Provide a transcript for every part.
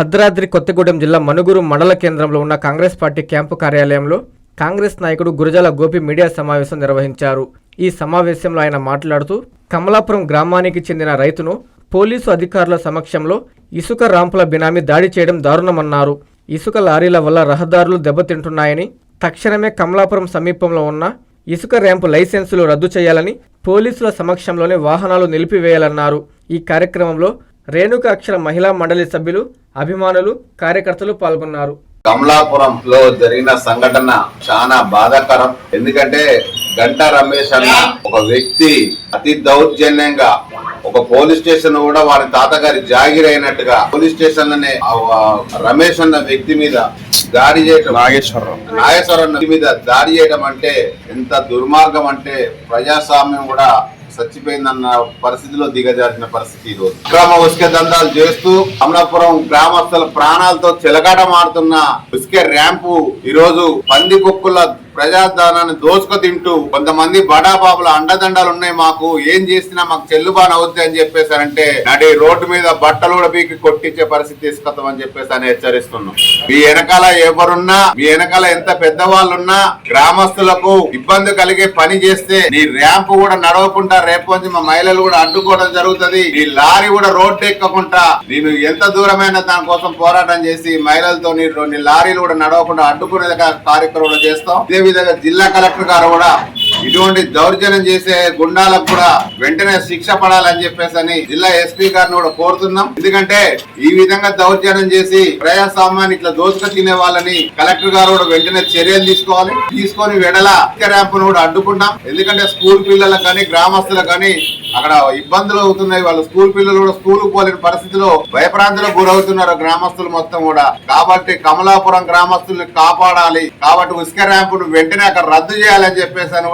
భద్రాద్రి కొత్తగూడెం జిల్లా మనుగురు మండల కేంద్రంలో ఉన్న కాంగ్రెస్ పార్టీ క్యాంపు కార్యాలయంలో కాంగ్రెస్ నాయకుడు గురజాల గోపి మీడియా సమావేశం నిర్వహించారు. ఈ సమావేశంలో ఆయన మాట్లాడుతూ కమలాపురం గ్రామానికి చెందిన రైతును పోలీసు అధికారుల సమక్షంలో ఇసుక రాంపుల బినామీ దాడి చేయడం దారుణమన్నారు. ఇసుక లారీల వల్ల రహదారులు దెబ్బతింటున్నాయని తక్షణమే కమలాపురం సమీపంలో ఉన్న ఇసుక ర్యాంపు లైసెన్సులు రద్దు చేయాలని పోలీసుల సమక్షంలోనే వాహనాలు నిలిపివేయాలన్నారు. ఈ కార్యక్రమంలో రేణుక అక్షర మహిళా మండలి సభ్యులు అభిమానులు కార్యకర్తలు పాల్గొన్నారు. కమలాపురం లో జరిగిన సంఘటన చాలా బాధాకరం. ఎందుకంటే గంటా రమేష్ అన్న ఒక వ్యక్తి అతి దౌర్జన్యంగా ఒక పోలీస్ స్టేషన్ కూడా వారి తాతగారి జాగిరి అయినట్టుగా పోలీస్ స్టేషన్లోనే రమేష్ అన్న వ్యక్తి మీద దాడి చేయటం నాగేశ్వరరావు. నాగేశ్వర అన్న మీద దాడి చేయడం అంటే ఎంత దుర్మార్గం అంటే ప్రజాస్వామ్యం కూడా చచ్చిపోయిందన్న పరిస్థితిలో దిగజారిన పరిస్థితి ఈరోజు రోజు. అక్రమ ఉసుక దందాలు చేస్తూ అమలాపురం గ్రామస్తుల ప్రాణాలతో చెలగాటమాడుతున్న ఉసుక ర్యాంపు ఈరోజు రోజు పంది కుక్కుల ప్రజాధనాన్ని దోచుకు తింటూ కొంతమంది బడాబాబుల అండదండలు ఉన్నాయి మాకు ఏం చేసినా మాకు చెల్లుబాటు అవుద్ది అని చెప్పేసారంటే నడి రోడ్డు మీద బట్టలు కూడా పీకి కొట్టించే పరిస్థితి తీసుకొస్తామని చెప్పేసి అని హెచ్చరిస్తున్నాం. మీ వెనకాల ఎవరున్నా మీ వెనకాల ఎంత పెద్దవాళ్ళున్నా గ్రామస్తులకు ఇబ్బంది కలిగే పని చేస్తే నీ ర్యాంప్ కూడా నడవకుండా రేపు మా మహిళలు కూడా అడ్డుకోవడం జరుగుతుంది. నీ లారీ కూడా రోడ్డు ఎక్కకుండా నేను ఎంత దూరమైన దానికోసం పోరాటం చేసి మహిళలతో నీ నీ లారీలు కూడా నడవకుండా అడ్డుకునే కార్యక్రమం చేస్తాం. ఇదే విధంగా జిల్లా కలెక్టర్ గారు కూడా ఇటువంటి దౌర్జన్యం చేసే గుండాలకు కూడా వెంటనే శిక్ష పడాలని చెప్పేసి జిల్లా ఎస్పీ గారిని కూడా కోరుతున్నాం. ఎందుకంటే ఈ విధంగా దౌర్జన్యం చేసి ప్రజాస్వామ్యాన్ని ఇట్లా దోసుక తినే వాళ్ళని కలెక్టర్ గారు కూడా వెంటనే చర్యలు తీసుకోవాలి. తీసుకొని వెడల ర్యాంపును కూడా అడ్డుకుంటాం. ఎందుకంటే స్కూల్ పిల్లలకు కానీ గ్రామస్తులకు కానీ అక్కడ ఇబ్బందులు అవుతున్నాయి. వాళ్ళ స్కూల్ పిల్లలు కూడా స్కూల్ పోలేని పరిస్థితిలో భయప్రాంతులకు గురవుతున్నారు గ్రామస్తులు మొత్తం కూడా. కాబట్టి కమలాపురం గ్రామస్తుల్ని కాపాడాలి. కాబట్టి ఉసుక ర్యాంపును వెంటనే అక్కడ రద్దు చేయాలని చెప్పేసి అని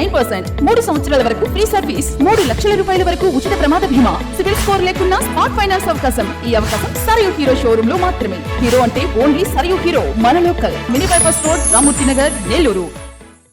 nine percent. మూడు సంవత్సరాల వరకు ఫ్రీ సర్వీస్ మూడు లక్షల రూపాయల వరకు ఉచిత ప్రమాద బీమా. సివిల్ స్కోర్ లేకున్నా స్మార్ట్ ఫైనాన్స్ అవకాశం. ఈ అవకాశం సరియు హీరో షోరూమ్లో మాత్రమే. హీరో అంటే ఓన్లీ సరియు హీరో. మన local. Mini bypass road Ramurthy Nagar Nellore.